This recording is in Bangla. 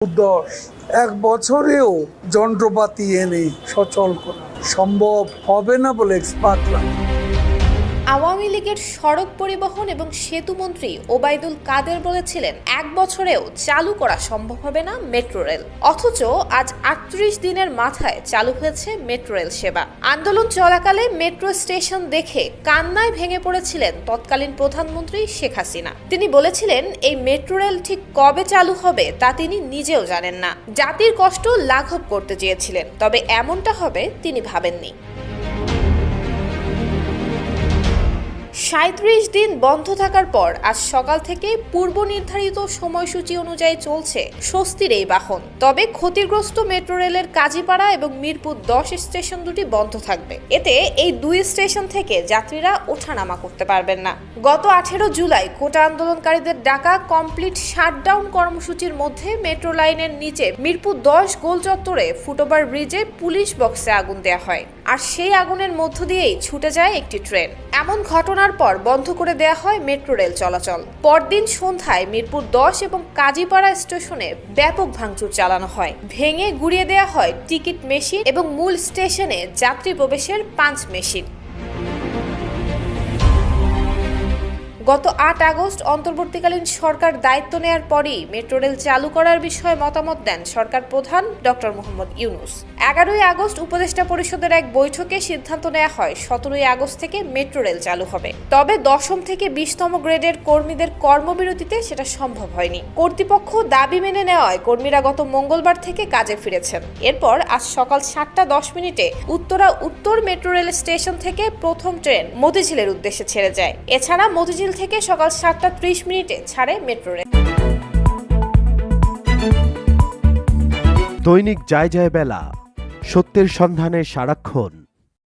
দশ এক বছরেও যন্ত্রপাতি এনে সচল করা সম্ভব হবে না বলে এক্সপার্টরা আওয়ামী লীগের সড়ক পরিবহন এবং সেতু মন্ত্রী ওবায়দুল কাদের বলেছিলেন, এক বছরেও চালু করা সম্ভব হবে না মেট্রো রেল। অথচ আজ আটত্রিশ দিনের মাথায় চালু হয়েছে মেট্রো রেল সেবা। আন্দোলন চলাকালে মেট্রো স্টেশন দেখে কান্নায় ভেঙে পড়েছিলেন তৎকালীন প্রধানমন্ত্রী শেখ হাসিনা। তিনি বলেছিলেন, এই মেট্রো রেল ঠিক কবে চালু হবে তা তিনি নিজেও জানেন না। জাতির কষ্ট লাঘব করতে চেয়েছিলেন, তবে এমনটা হবে তিনি ভাবেননি। সাঁত্রিশ দিন বন্ধ থাকার পর আজ সকাল থেকে পূর্ব নির্ধারিত সময়সূচি অনুযায়ী চলছে স্বস্তির এই বাহন। তবে ক্ষতিগ্রস্ত মেট্রো রেলের কাজীপাড়া এবং মিরপুর দশ স্টেশন দুটি বন্ধ থাকবে। এতে এই দুই স্টেশন থেকে যাত্রীরা ওঠানামা করতে পারবেন না। গত আঠেরো জুলাই কোটা আন্দোলনকারীদের ডাকা কমপ্লিট শাটডাউন কর্মসূচির মধ্যে মেট্রো লাইনের নিচে মিরপুর দশ গোল চত্বরে ফুটওভার ব্রিজে পুলিশ বক্সে আগুন দেওয়া হয়। আর সেই আগুনের মধ্য দিয়েই ছুটে যায় একটি ট্রেন। এমন ঘটনার পর বন্ধ করে দেয়া হয় মেট্রো রেল চলাচল। পরদিন সন্ধ্যায় মিরপুর দশ এবং কাজীপাড়া স্টেশনে ব্যাপক ভাঙচুর চালানো হয়। ভেঙে গুড়িয়ে দেয়া হয় টিকিট মেশিন এবং মূল স্টেশনে যাত্রী প্রবেশের পাঁচ মেশিন। গত আট আগস্ট অন্তর্বর্তীকালীন সরকার দায়িত্ব নেয়ার পরই মেট্রো রেল চালু করার বিষয়ে মতামত দেন সরকার প্রধান ডক্টর মোহাম্মদ ইউনুস। এগারোই আগস্ট উপদেষ্টা পরিষদের এক বৈঠকে সিদ্ধান্ত নেওয়া হয়, সতেরোই আগস্ট থেকে মেট্রো রেল চালু হবে। তবে দশম থেকে বিশতম গ্রেডের কর্মীদের কর্মবিরতিতে সেটা সম্ভব হয়নি। কর্তৃপক্ষ দাবি মেনে নেওয়ায় কর্মীরা গত মঙ্গলবার থেকে কাজে ফিরেছেন। এরপর আজ সকাল সাতটা দশ মিনিটে উত্তরা উত্তর মেট্রো রেল স্টেশন থেকে প্রথম ট্রেন মতিঝিলের উদ্দেশ্যে ছেড়ে যায়। এছাড়া মতিঝিল থেকে সকাল সাতটা ত্রিশ মিনিটে ছাড়ে মেট্রো রেল। দৈনিক যায় যায় বেলা, সত্যের সন্ধানে সারাক্ষণ।